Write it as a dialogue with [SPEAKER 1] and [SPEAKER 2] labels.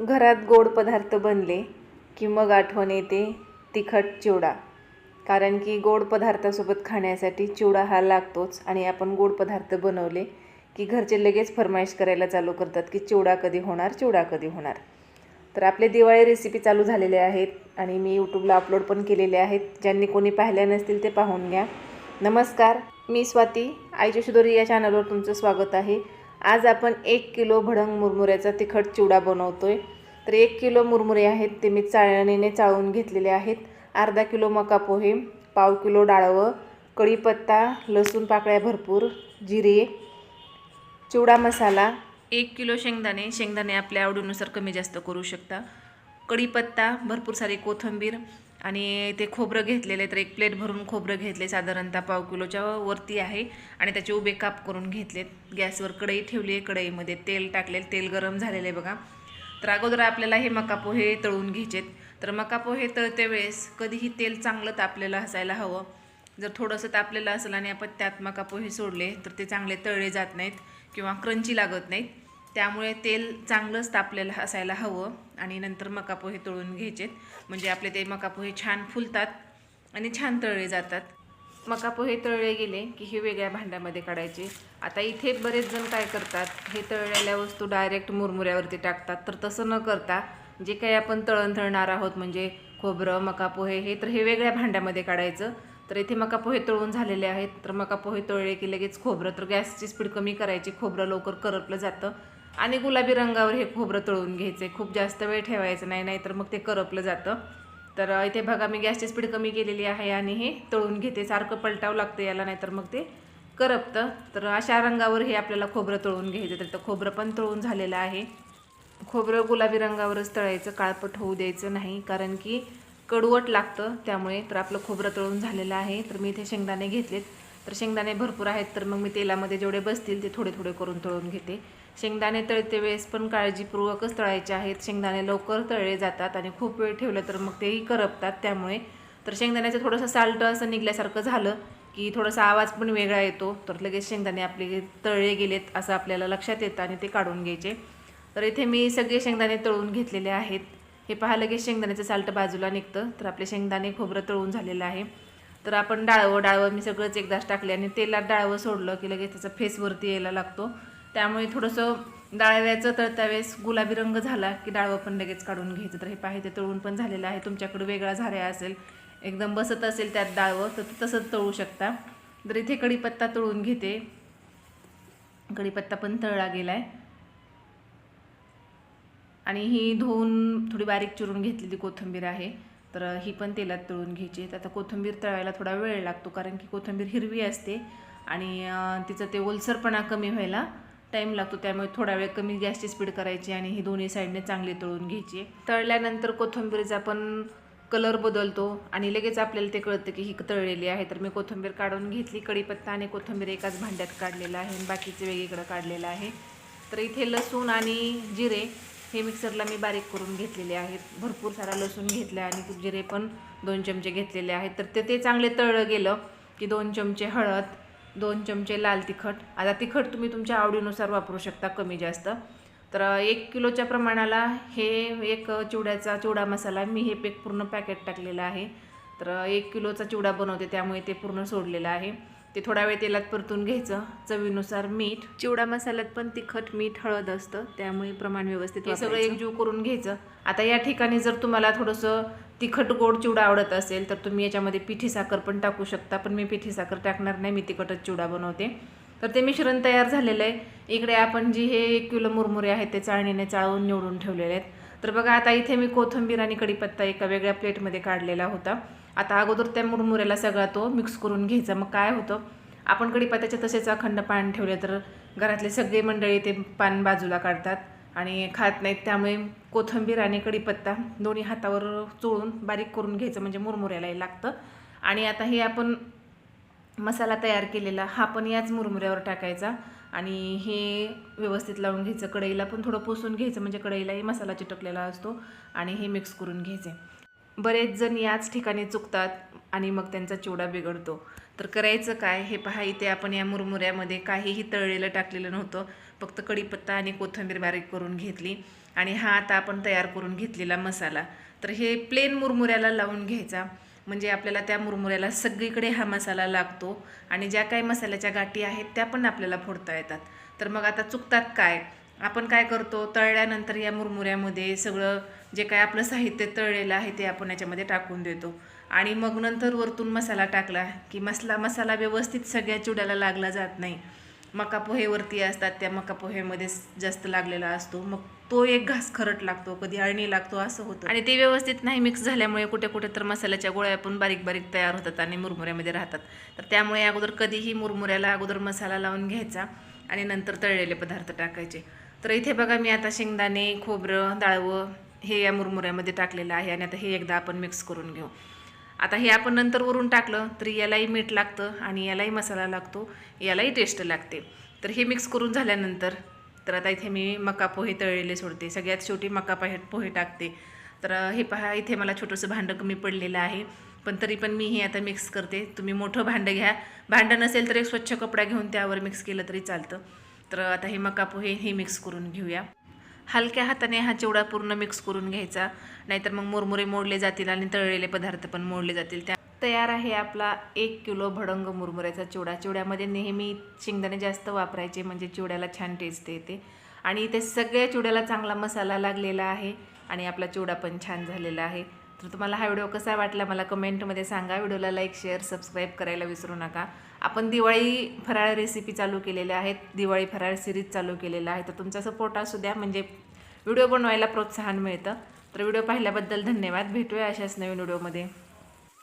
[SPEAKER 1] घरात गोड पदार्थ बनले की मग आठवण येते तिखट चिवडा. कारण की गोड पदार्थासोबत खाण्यासाठी चिवडा हा लागतोच आणि आपण गोड पदार्थ बनवले की घरचे लगेच फरमाईश करायला चालू करतात की चिवडा कधी होणार चिवडा कधी होणार. तर आपले दिवाळी रेसिपी चालू झालेले आहेत आणि मी यूट्यूबला अपलोड पण केलेले आहेत. ज्यांनी कोणी पाहिल्या नसतील ते पाहून घ्या. नमस्कार मी स्वाती. आईच्या शुदोरी या चॅनलवर तुमचं स्वागत आहे. आज आपण एक किलो भडंग मुरमुऱ्याचा तिखट चिवडा बनवतो आहे तर एक किलो मुरमुरे आहेत ते मी चाळणीने चाळून घेतलेले आहेत. अर्धा किलो मका पोहे पाव किलो डाळवं कढीपत्ता लसूण पाकळ्या भरपूर जिरे चिवडा मसाला एक किलो शेंगदाणे. शेंगदाणे आपल्या आवडीनुसार कमी जास्त करू शकता. कढीपत्ता भरपूर सारी कोथिंबीर आणि ते खोबरं घेतलेले तर एक प्लेट भरून खोबरं घेतले साधारणतः पाव किलोच्या वरती आहे. आणि त्याचे उभे काप करून घेतलेत. गॅसवर कढई ठेवली आहे. कढईमध्ये तेल टाकले तेल गरम झालेलं आहे बघा. तर अगोदर आपल्याला हे मका पोहे तळून घ्यायचेत तर मका पोहे तळते वेळेस कधीही तेल चांगलं तापलेलं असायला हवं. जर थोडंसं तापलेलं असेल आणि आपण त्यात मका पोहे सोडले तर ते चांगले तळले जात नाहीत किंवा क्रंची लागत नाहीत. त्यामुळे तेल चांगलंच तापलेलं असायला हवं आणि नंतर मकापोहे तळून घ्यायचेत. म्हणजे आपले ते मकापोहे छान फुलतात आणि छान तळले जातात. मकापोहे तळले गेले की हे वेगळ्या भांड्यामध्ये काढायचे. आता इथे बरेच जण काय करतात हे तळलेल्या वस्तू डायरेक्ट मुरमुऱ्यावरती टाकतात. तर तसं न करता जे काही आपण तळण तळणार आहोत म्हणजे खोबरं मकापोहे हे तर हे वेगळ्या भांड्यामध्ये काढायचं. तर इथे मका पोहे तळून झालेले आहेत. तर मका पोहे तळले की लगेच खोबरं तर गॅसची स्पीड कमी करायची. खोबरं लवकर करपलं जातं. आणि गुलाबी रंगावर हे खोबरं तळून घ्यायचं. आहे खूप जास्त वेळ ठेवायचं नाही नाहीतर मग ते करपलं जातं. तर इथे बघा मी गॅसची स्पीड कमी केलेली आहे आणि हे तळून घेते. सारखं पलटावं लागतं याला नाही तर मग ते करपतं. तर अशा रंगावर हे आपल्याला खोबरं तळून घ्यायचं. तर खोबरं पण तळून झालेलं आहे. खोबरं गुलाबी रंगावरच तळायचं. काळपट होऊ द्यायचं नाही कारण की कडवट लागतं. त्यामुळे तर आपलं खोबरं तळून झालेलं आहे. तर मी इथे शेंगदाणे घेतलेत. तर शेंगदाणे भरपूर आहेत तर मग मी तेलामध्ये जेवढे बसतील ते थोडे थोडे करून तळून घेते. शेंगदाणे तळते वेळेस पण काळजीपूर्वकच तळायचे आहेत. शेंगदाणे लवकर तळले जातात आणि खूप वेळ ठेवलं तर मग तेही करपतात त्यामुळे. तर शेंगदाण्याचं थोडंसं साल्ट असं निघल्यासारखं झालं की थोडासा आवाज पण वेगळा येतो. तर लगेच शेंगदाणे आपले तळले गेलेत असं आपल्याला लक्षात येतं आणि ते काढून घ्यायचे. तर इथे मी सगळे शेंगदाणे तळून घेतलेले आहेत. हे पहा लगेच शेंगदाण्याचं साल्ट बाजूला निघतं. तर आपले शेंगदाणे खोबरं तळून झालेलं आहे. तर आपण डाळवं डाळवं मी सगळंच एकदाच टाकले आणि तेलात डाळवं सोडलं की लगेच त्याचा फेसवरती यायला लागतो. त्यामुळे थोडंसं डाळव्याचं तर त्यावेळेस गुलाबी रंग झाला की डाळवं पण लगेच काढून घ्यायचं. तर हे पाहिजे ते तळून पण झालेलं आहे. तुमच्याकडे वेगळा झाऱ्या असेल एकदम बसत असेल त्यात डाळवं तर तसंच तळू शकता. तर इथे कढीपत्ता तळून घेते. कढीपत्ता पण तळला गेला आहे आणि ही धुवून थोडी बारीक चिरून घेतलेली कोथिंबीर आहे. तर ही पण तेलात तळून घ्यायची. आता कोथिंबीर तळायला थोडा वेळ लागतो कारण की कोथिंबीर हिरवी असते आणि तिचं ते ओलसरपणा कमी व्हायला टाईम लागतो. त्यामुळे थोडा वेळ कमी गॅसची स्पीड करायची आणि ही दोन्ही साईडने चांगली तळून घ्यायची. तळल्यानंतर कोथिंबीरचा पण कलर बदलतो आणि लगेच आपल्याला ते कळतं की ही तळलेली आहे. तर मी कोथिंबीर काढून घेतली कढीपत्ता आणि कोथिंबीर एकाच भांड्यात काढलेलं आहे आणि बाकीचे वेगळीकडं काढलेलं आहे. तर इथे लसूण आणि जिरे हे मिक्सरला मी बारीक करून घेतलेले आहेत. भरपूर सारा लसूण घेतला आणि जिरे पण दोन चमचे घेतलेले आहेत. तर ते ते चांगले तळलं गेलं की दोन चमचे हळद दोन चमचे लाल तिखट. आता तिखट तुम्ही तुमच्या आवडीनुसार वापरू शकता कमी जास्त. तर एक किलोच्या प्रमाणाला हे एक चिवड्याचा चिवडा मसाला मी हे पेक पूर्ण पॅकेट टाकलेलं आहे. तर एक किलोचा चिवडा बनवते त्यामुळे ते पूर्ण सोडलेलं आहे. ते थोडा वेळ तेलात परतून घ्यायचं. चवीनुसार मीठ चिवडा मसाल्यात पण तिखट मीठ हळद असतं. त्यामुळे प्रमाण व्यवस्थित हे सगळं एकजीव करून घ्यायचं. आता या ठिकाणी जर तुम्हाला थोडंसं तिखट गोड चिवडा आवडत असेल तर तुम्ही याच्यामध्ये पिठी साखर पण टाकू शकता. पण मी पिठी साखर टाकणार नाही मी तिखटच चिवडा बनवते. तर ते मिश्रण तयार झालेलं आहे. इकडे आपण जी हे एक किलो मुरमुरे आहेत ते चाळणीने चाळून निवडून ठेवलेले आहेत. तर बघा आता इथे मी कोथिंबीर आणि कढीपत्ता एका वेगळ्या प्लेटमध्ये काढलेला होता. आता अगोदर त्या मुरमुऱ्याला सगळा तो मिक्स करून घ्यायचा. मग काय होतं? आपण कढीपत्त्याचे तसेच अखंड पान ठेवले तर घरातले सगळे मंडळी ते पान बाजूला काढतात आणि खात नाहीत. त्यामुळे कोथिंबीर आणि कढीपत्ता दोन्ही हातावर चोळून बारीक करून घ्यायचं म्हणजे मुरमुऱ्यालाही लागतं. आणि आता हे आपण मसाला तयार केलेला हा पण याच मुरमुऱ्यावर टाकायचा आणि हे व्यवस्थित लावून घ्यायचं. कढईला पण थोडं पुसून घ्यायचं म्हणजे कढईलाही मसाला चिटकलेला असतो आणि हे मिक्स करून घ्यायचे. बरेच जण याच ठिकाणी चुकतात आणि मग त्यांचा चिवडा बिघडतो. तर करायचं काय हे पहा इथे आपण या मुरमुऱ्यामध्ये काहीही तळलेलं टाकलेलं नव्हतं. फक्त कढीपत्ता आणि कोथिंबीर बारीक करून घेतली आणि हा आता आपण तयार करून घेतलेला मसाला. तर हे प्लेन मुरमुऱ्याला लावून घ्यायचा. म्हणजे आपल्याला त्या मुरमुऱ्याला सगळीकडे हा मसाला लागतो आणि ज्या काही मसाल्याच्या गाठी आहेत त्या पण आपल्याला फोडता येतात. तर मग आता चुकतात काय? आपण काय करतो? तळल्यानंतर या मुरमुऱ्यामध्ये सगळं जे काय आपलं साहित्य तळलेलं आहे ते आपण याच्यामध्ये टाकून देतो. आणि मग नंतर वरतून मसाला टाकला की मसाला मसाला व्यवस्थित सगळ्या चुड्याला लागला जात नाही. मका पोहेवरती असतात त्या मका पोहेमध्ये जास्त लागलेला असतो. मग तो एक घास खरट लागतो कधी अळणी लागतो असं होतं. आणि ते व्यवस्थित नाही मिक्स झाल्यामुळे कुठे कुठे तर मसाल्याच्या गोळ्या पण बारीक बारीक तयार होतात आणि मुरमुऱ्यामध्ये राहतात. तर त्यामुळे अगोदर कधीही मुरमुऱ्याला अगोदर मसाला लावून घ्यायचा आणि नंतर तळलेले पदार्थ टाकायचे. तर इथे बघा मी आता शेंगदाणे खोबरं डाळवं हे या मुरमुऱ्यामध्ये टाकलेलं आहे आणि आता हे एकदा आपण मिक्स करून घेऊ. आता हे आपण नंतर वरून टाकलं तरी यालाही मीठ लागतं आणि यालाही मसाला लागतो यालाही टेस्ट लागते. तर हे मिक्स करून झाल्यानंतर तर आता इथे मी मका पोहे तळलेले सोडते. सगळ्यात शेवटी मका पाहे पोहे टाकते. तर हे पहा इथे मला छोटंसं भांडं कमी पडलेलं आहे. पण तरी पण मी हे आता मिक्स करते. तुम्ही मोठं भांडं घ्या. भांडं नसेल तर एक स्वच्छ कपडा घेऊन त्यावर मिक्स केलं तरी चालतं. तर आता हे मका पोहे हे मिक्स करून घेऊया. हलक्या हाताने हा चिवडा पूर्ण मिक्स करून घ्यायचा. नाहीतर मग मुरमुरे मोडले जातील आणि तळलेले पदार्थ पण मोडले जातील. त्या तयार आहे आपला एक किलो भडंग मुरमुऱ्याचा चिवडा. चिवड्यामध्ये नेहमी शेंगदाणे जास्त वापरायचे म्हणजे चिवड्याला छान टेस्ट येते. आणि ते सगळ्या चिवड्याला चांगला मसाला लागलेला आहे आणि आपला चिवडा पण छान झालेला आहे. तर तुम्हाला हा व्हिडिओ कसा वाटला मला कमेंटमध्ये सांगा. व्हिडिओला लाईक शेअर सबस्क्राईब करायला विसरू नका. आपण दिवाळी फराळ रेसिपी चालू केलेल्या आहेत. दिवाळी फराळ सिरीज चालू केलेला आहे. तर तुमचा सपोर्ट असू द्या. म्हणजे व्हिडिओ बनवायला प्रोत्साहन मिळतं. तर व्हिडिओ पाहिल्याबद्दल धन्यवाद. भेटूया अशाच नवीन व्हिडिओमध्ये.